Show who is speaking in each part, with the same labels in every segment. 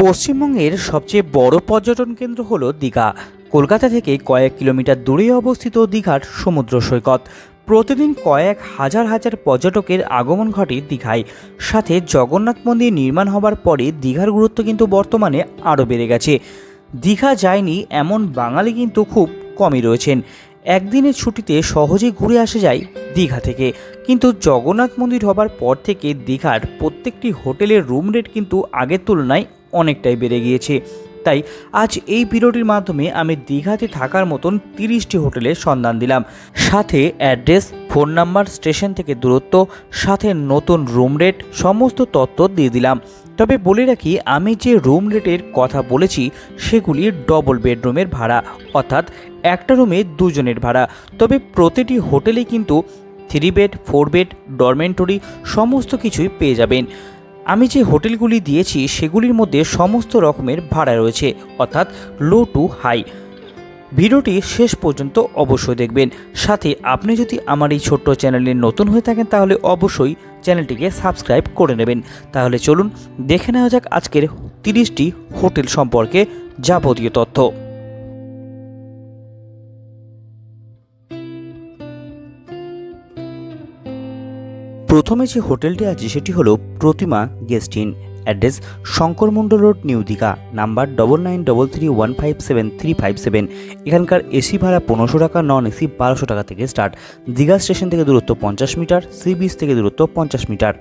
Speaker 1: পশ্চিমবঙ্গের সবচেয়ে বড় পর্যটন কেন্দ্র হল দীঘা। কলকাতা থেকে কয়েক কিলোমিটার দূরে অবস্থিত দীঘার সমুদ্র সৈকত। প্রতিদিন কয়েক হাজার হাজার পর্যটকের আগমন ঘটে দীঘায়। সাথে জগন্নাথ মন্দির নির্মাণ হবার পরে দীঘার গুরুত্ব কিন্তু বর্তমানে আরও বেড়ে গেছে। দীঘা যায়নি এমন বাঙালি কিন্তু খুব কমই রয়েছেন। একদিনের ছুটিতে সহজেই ঘুরে আসা যায় দীঘা থেকে। কিন্তু জগন্নাথ মন্দির হবার পর থেকে দীঘার প্রত্যেকটি হোটেলের রুম রেট কিন্তু আগের তুলনায় অনেকটাই বেড়ে গিয়েছে। তাই আজ এই ভিডিওটির মাধ্যমে আমি দীঘাতে থাকার মতন তিরিশটি হোটেলের সন্ধান দিলাম। সাথে অ্যাড্রেস, ফোন নাম্বার, স্টেশন থেকে দূরত্ব, সাথে নতুন রুম রেট, সমস্ত তথ্য দিয়ে দিলাম। তবে বলে রাখি, আমি যে রুম রেটের কথা বলেছি, সেগুলি ডবল বেডরুমের ভাড়া, অর্থাৎ একটা রুমে দুজনের ভাড়া। তবে প্রতিটি হোটেলে কিন্তু three bed four bed dormitory সমস্ত কিছুই পেয়ে যাবেন। আমি যে হোটেলগুলি দিয়েছি, সেগুলির মধ্যে সমস্ত রকমের ভাড়া রয়েছে, অর্থাৎ লো টু হাই ভিডিওটি শেষ পর্যন্ত অবশ্যই দেখবেন। সাথে আপনি যদি আমার এই ছোট্ট চ্যানেলে নতুন হয়ে থাকেন, তাহলে অবশ্যই চ্যানেলটিকে সাবস্ক্রাইব করে নেবেন। তাহলে চলুন, দেখে নেওয়া যাক আজকের তিরিশটি হোটেল সম্পর্কে যাবতীয় তথ্য। প্রথমে যে হোটেলটি আছে সেটি হলো Pratima guest inn address Shankar Mondal road, new Digha, number double nine double three one five seven three five seven এখানকার এসি ভাড়া পনেরোশো টাকা নন এসি বারোশো টাকা থেকে স্টার্ট দীঘা স্টেশন থেকে দূরত্ব পঞ্চাশ মিটার, সি বিচ থেকে দূরত্ব পঞ্চাশ metre.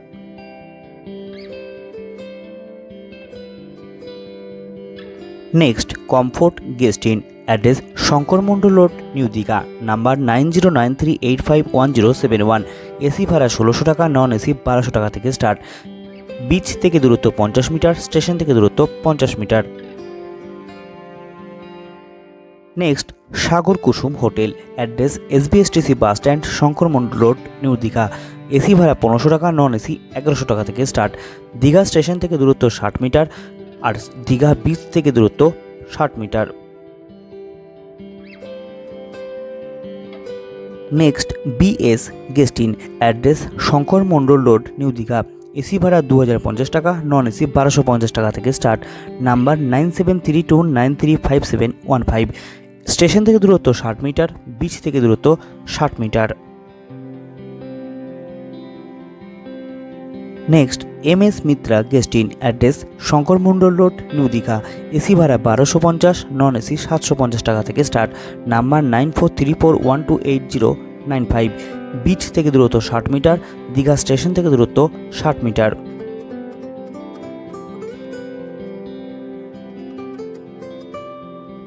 Speaker 1: Next comfort guest inn address Shankar Mondal road, new Digha, number nine zero nine three eight five one zero seven one AC ভাড়া ষোলোশো টাকা, নন এসি বারোশো টাকা থেকে স্টার্ট বিচ থেকে দূরত্ব পঞ্চাশ মিটার স্টেশন থেকে দূরত্ব পঞ্চাশ metre. Next Sagar Kusum hotel. Address SBSTC bus stand Shankar Mondal road new Digha. AC ভাড়া পনেরোশো টাকা, নন এসি এগারোশো টাকা থেকে স্টার্ট দীঘা স্টেশন থেকে দূরত্ব ষাট মিটার, আর দীঘা বিচ থেকে দূরত্ব ষাট metre. Next BS guest inn address Shankar Mondal road new Digha AC ভাড়া দু হাজার পঞ্চাশ টাকা নন এসি বারোশো পঞ্চাশ টাকা থেকে start number nine seven three two nine three five seven one five station থেকে দূরত্ব ষাট মিটার বিচ থেকে দূরত্ব ষাট metre. Next M S Mitra guest inn address Shankar Mondal road new Digha AC ভাড়া বারোশো পঞ্চাশ নন এসি সাতশো পঞ্চাশ টাকা থেকে start number nine four three four one two eight zero nine five beach থেকে দূরত্ব ষাট মিটার দীঘা স্টেশন থেকে দূরত্ব ষাট metre.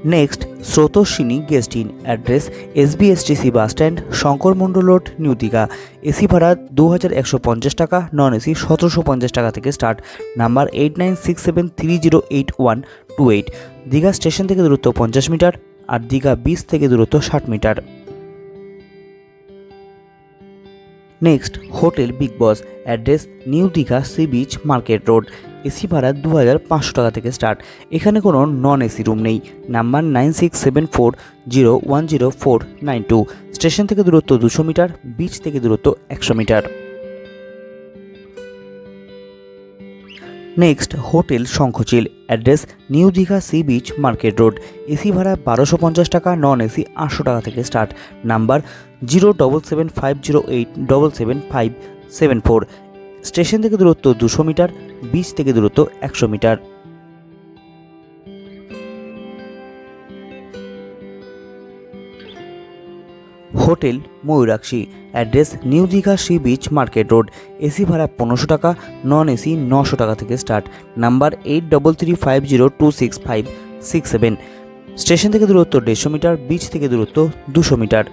Speaker 1: Next Srotoswini guest inn address SBSTC bus stand, Shankar Mondal road, new Digha. AC ভাড়া দু হাজার একশো পঞ্চাশ টাকা নন এসি সতেরোশো পঞ্চাশ টাকা থেকে start number eight nine six seven three zero eight one two eight Digha station থেকে দূরত্ব পঞ্চাশ মিটার আর দীঘা বিচ থেকে দূরত্ব ষাট metre. Next hotel big boss address new Digha sea beach market road AC ভাড়া দু হাজার পাঁচশো টাকা থেকে স্টার্ট এখানে কোনো নন এসি রুম নেই। Number nine six seven four zero one zero four nine two station থেকে দূরত্ব দুশো মিটার বিচ থেকে দূরত্ব একশো metre. Next hotel Shankhachil address new Digha sea beach market road AC ভাড়া বারোশো পঞ্চাশ টাকা নন এসি আটশো টাকা থেকে start number zero double seven five zero eight double seven five seven four station থেকে দূরত্ব দুশো মিটার বিচ থেকে দূরত্ব একশো metre. Hotel Mayurakshi. Address new Digha sea beach market road. AC ভাড়া পনেরোশো টাকা, নন এসি নশো টাকা থেকে start. Number eight double three five zero two six five six seven. Station থেকে দূরত্ব দেড়শো মিটার, বিচ থেকে দূরত্ব দুশো metre.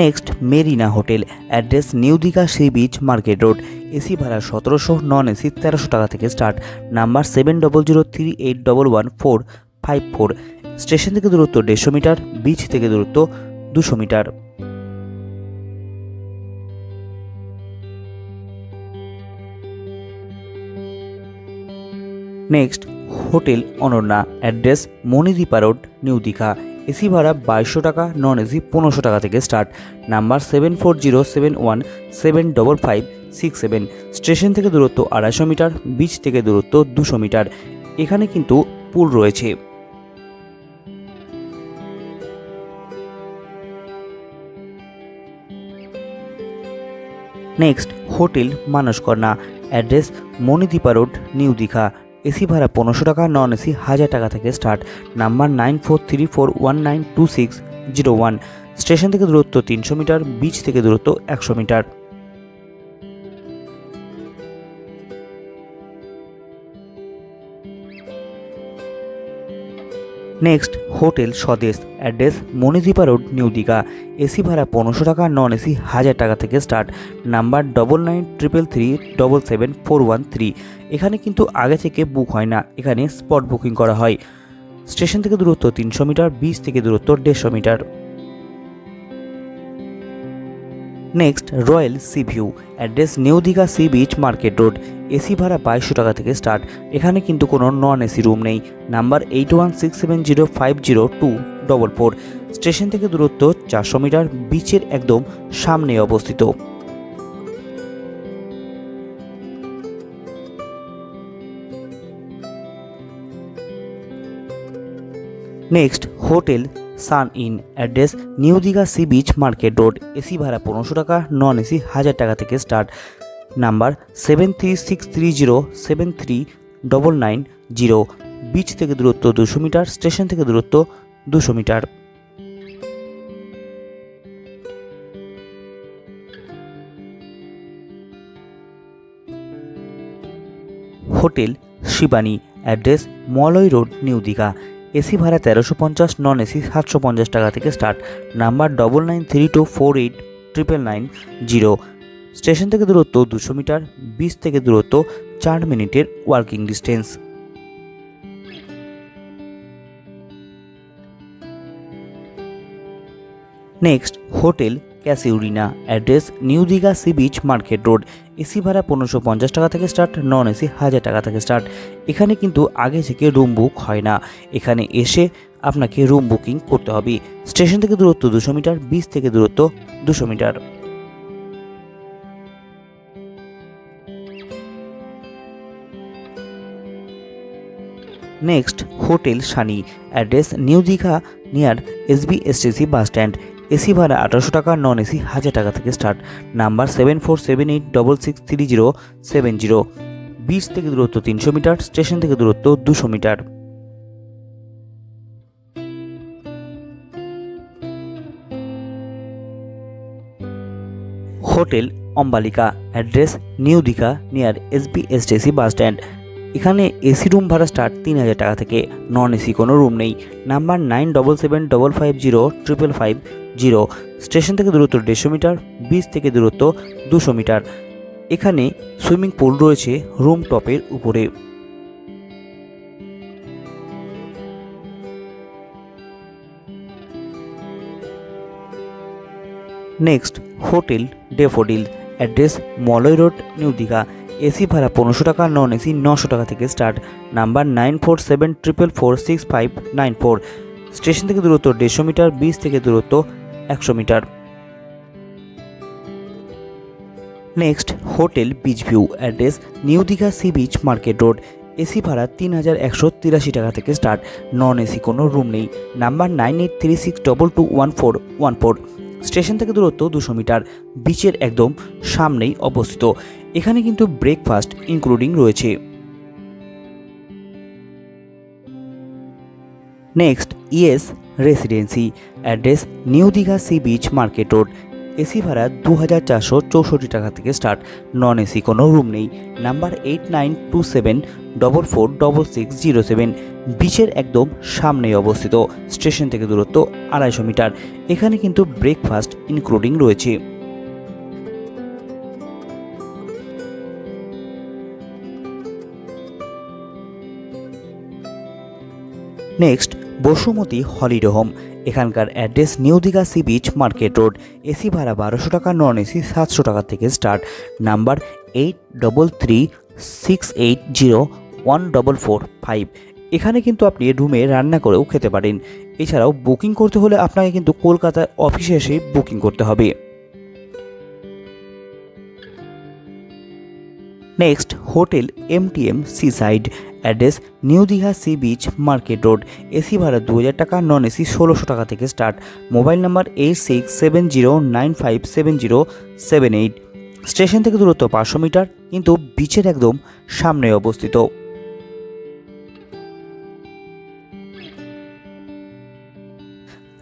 Speaker 1: Next Marina hotel address new Digha sea beach market road AC ভাড়া সতেরোশো নন এসি তেরোশো টাকা থেকে start number seven double zero three eight double one four five four station থেকে দূরত্ব দেড়শো মিটার বিচ থেকে দূরত্ব দুশো metre. Next hotel Ananya address Manidipa road new Digha AC ভাড়া বাইশশো টাকা নন এসি পনেরোশো টাকা থেকে start number seven four zero seven one seven double five six seven station থেকে দূরত্ব আড়াইশো মিটার বিচ থেকে দূরত্ব দুশো মিটার। এখানে কিন্তু পুল রয়েছে। Next hotel Manaskarna address Manidipa road new Digha. AC ভাড়া পনেরোশো টাকা নন এসি হাজার টাকা থেকে start number nine four three four one nine two six zero one station থেকে দূরত্ব তিনশো মিটার বিচ থেকে দূরত্ব একশো metre. Next hotel Swadesh. Address Manidipa road, new Digha. AC ভাড়া পনেরোশো টাকা নন এসি হাজার টাকা থেকে start number double nine triple three double seven four one three এখানে কিন্তু আগে থেকে বুক হয় না। এখানে স্পট বুকিং করা হয়। স্টেশন থেকে দূরত্ব তিনশো মিটার বিচ থেকে দূরত্ব দেড়শো metre. Next royal sea view address new Digha sea beach market road AC ভাড়া বাইশশো টাকা থেকে স্টার্ট এখানে কিন্তু কোনো নন এসি রুম নেই। Number eight one six seven zero five zero two double four station থেকে দূরত্ব চারশো মিটার বিচের একদম সামনে অবস্থিত। Next hotel sun inn address new Digha sea beach market road AC ভাড়া পনেরোশো টাকা নন এসি হাজার টাকা থেকে start number seven three six three zero seven three double nine zero beach থেকে দূরত্ব দুশো মিটার স্টেশন থেকে দূরত্ব দুশো metre. Hotel Shivani address Malay road new Digha AC ভাড়া তেরোশো পঞ্চাশ নন এসি সাতশো পঞ্চাশ টাকা থেকে start number double nine three two four eight triple nine zero station থেকে দূরত্ব দুশো মিটার বিচ থেকে দূরত্ব চার মিনিটের working distance next hotel casuarina, address new Digha sea beach market road. AC ভাড়া পনেরোশো পঞ্চাশ টাকা থেকে স্টার্ট নন এসি হাজার টাকা থেকে স্টার্ট এখানে কিন্তু আগে থেকে রুম বুক হয় না। এখানে এসে আপনাকে রুম বুকিং করতে হবে। স্টেশন থেকে দূরত্ব দুশো মিটার বিচ থেকে দূরত্ব দুশো metre. Next hotel Sunny, address new Digha near STC bus stand AC ভাড়া আঠারোশো টাকা নন এসি হাজার টাকা থেকে start number seven four seven eight double six three zero seven zero beach থেকে দূরত্ব তিনশো মিটার স্টেশন থেকে দূরত্ব দুশো metre. Hotel Ambalika. Address new Digha near SB STC bus stand এখানে এসি রুম ভাড়া স্টার্ট তিন হাজার টাকা থেকে নন এসি কোনো রুম নেই। Number nine double seven double five zero triple five zero station থেকে দূরত্ব দেড়শো মিটার বিচ থেকে দূরত্ব দুশো মিটার। এখানে সুইমিং পুল রয়েছে রুম টপের উপরে। Next hotel daffodil address Malay road new Digha AC ভাড়া পনেরোশো টাকা, নন এসি নশো টাকা থেকে start number nine four seven triple four six five nine four station থেকে দূরত্ব দেড়শো মিটার বিচ থেকে দূরত্ব একশো metre. Next hotel beach view address new Digha sea beach market road AC ভাড়া তিন হাজার একশো তিরাশি টাকা থেকে স্টার্ট নন এসি কোনো রুম নেই। Number nine eight three six double two one four one four station থেকে দূরত্ব দুশো মিটার, বিচের একদম সামনেই অবস্থিত। এখানে কিন্তু ব্রেকফাস্ট ইনক্লুডিং রয়েছে। Next yes residency address new Digha sea beach market road AC ভাড়া দু হাজার চারশো চৌষট্টি টাকা থেকে স্টার্ট নন এসি কোনো রুম নেই। Number eight nine two seven double four double six zero seven বিচের একদম সামনেই অবস্থিত। স্টেশন থেকে দূরত্ব আড়াইশো মিটার। এখানে কিন্তু ব্রেকফাস্ট ইনক্লুডিং রয়েছে। Next Basumati holiday home. এখানকার address new Digha sea beach market road. AC ভাড়া বারোশো টাকা, নন এসি সাতশো টাকা থেকে start. Number eight double three six eight zero one double four five. এখানে কিন্তু আপনি রুমে রান্না করেও খেতে পারেন। এছাড়াও বুকিং করতে হলে আপনাকে কিন্তু কলকাতায় অফিসে এসে বুকিং করতে হবে। Next hotel MTM seaside address new Digha sea beach market road AC ভাড়া দু হাজার টাকা নন এসি ষোলোশো টাকা থেকে start mobile number eight six seven zero nine five seven zero seven eight station থেকে দূরত্ব পাঁচশো মিটার, কিন্তু বিচের একদম সামনে অবস্থিত।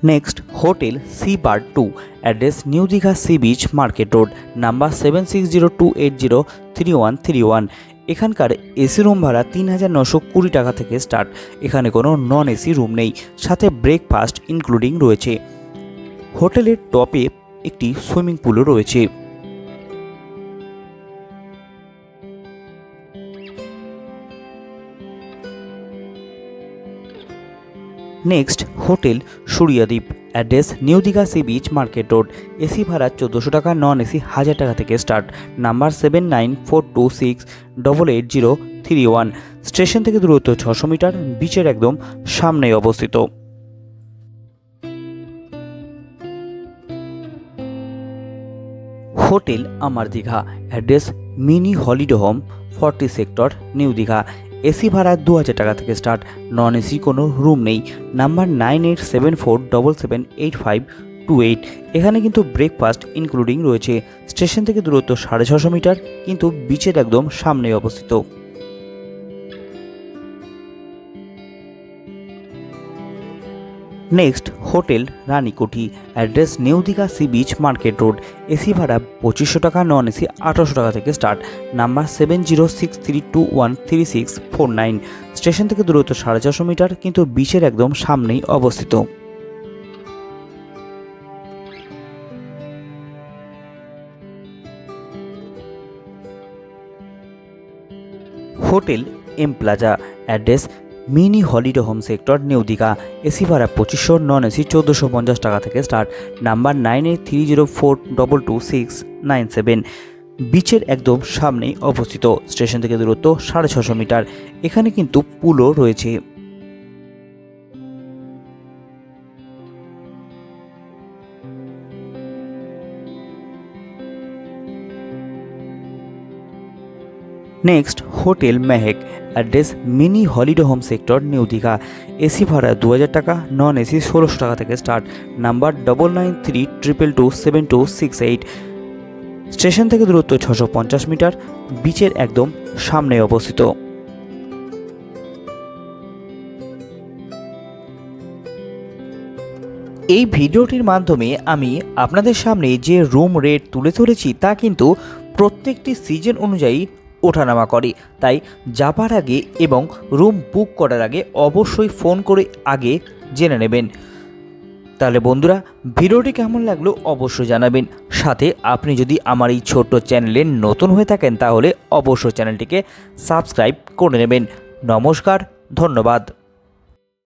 Speaker 1: Next hotel sea bar two address new Digha sea beach market road number seven six zero two eight zero three one three one এখানকার AC room ভাড়া তিন হাজার নশো কুড়ি টাকা থেকে স্টার্ট এখানে কোনো নন এসি রুম নেই, সাথে ব্রেকফাস্ট ইনক্লুডিং রয়েছে। হোটেলের টপে একটি সুইমিং পুলও রয়েছে। Next hotel Suryadwip address new Digha sea beach market road, AC ভাড়া চোদ্দোশো টাকা, নন এসি হাজার টাকা থেকে start. Number seven nine four two six double eight zero three one. Station থেকে দূরত্ব ছশো মিটার, বিচের একদম সামনেই অবস্থিত। হোটেল আমার Digha. Address mini holiday home, forty sector, new Digha. AC ভাড়া দু হাজার টাকা থেকে স্টার্ট নন এসি কোনো রুম নেই। Number nine eight seven four double seven eight five two eight এখানে কিন্তু ব্রেকফাস্ট ইনক্লুডিং রয়েছে। স্টেশন থেকে দূরত্ব সাড়ে ছশো মিটার, কিন্তু বিচের একদম সামনে অবস্থিত। Next hotel Ranikuthi address new Digha sea beach market road AC ভাড়া পঁচিশশো টাকা নন এসি আঠারোশো টাকা থেকে start number seven zero six three two one three six four nine station থেকে দূরত্ব সাড়ে চারশো মিটার, কিন্তু বিচের একদম সামনেই অবস্থিত। Hotel M plaza address mini holiday home sector new Digha. AC ভাড়া পঁচিশশো নন এসি চোদ্দোশো পঞ্চাশ টাকা থেকে start. Number nine eight three zero four double two six nine seven. বিচের একদম সামনেই অবস্থিত। স্টেশন থেকে দূরত্ব সাড়ে ছশো মিটার। এখানে কিন্তু পুলও রয়েছে। Next hotel Mehek address mini holiday home sector new Digha AC ভাড়া দু হাজার টাকা নন এসি ষোলোশো টাকা থেকে start number double nine three triple two seven two six eight station থেকে দূরত্ব ছশো পঞ্চাশ মিটার বিচের একদম সামনে অবস্থিত। এই ভিডিওটির মাধ্যমে আমি আপনাদের সামনে যে রুম রেট তুলে ধরেছি তা কিন্তু প্রত্যেকটি সিজন অনুযায়ী ওঠানামা করে। তাই যাবার আগে এবং রুম বুক করার আগে অবশ্যই ফোন করে আগে জেনে নেবেন। তাহলে বন্ধুরা, ভিডিওটি কেমন লাগল অবশ্যই জানাবেন। সাথে আপনি যদি আমার এই ছোট্ট চ্যানেলে নতুন হয়ে থাকেন, তাহলে অবশ্যই চ্যানেলটিকে সাবস্ক্রাইব করে নেবেন। নমস্কার, ধন্যবাদ।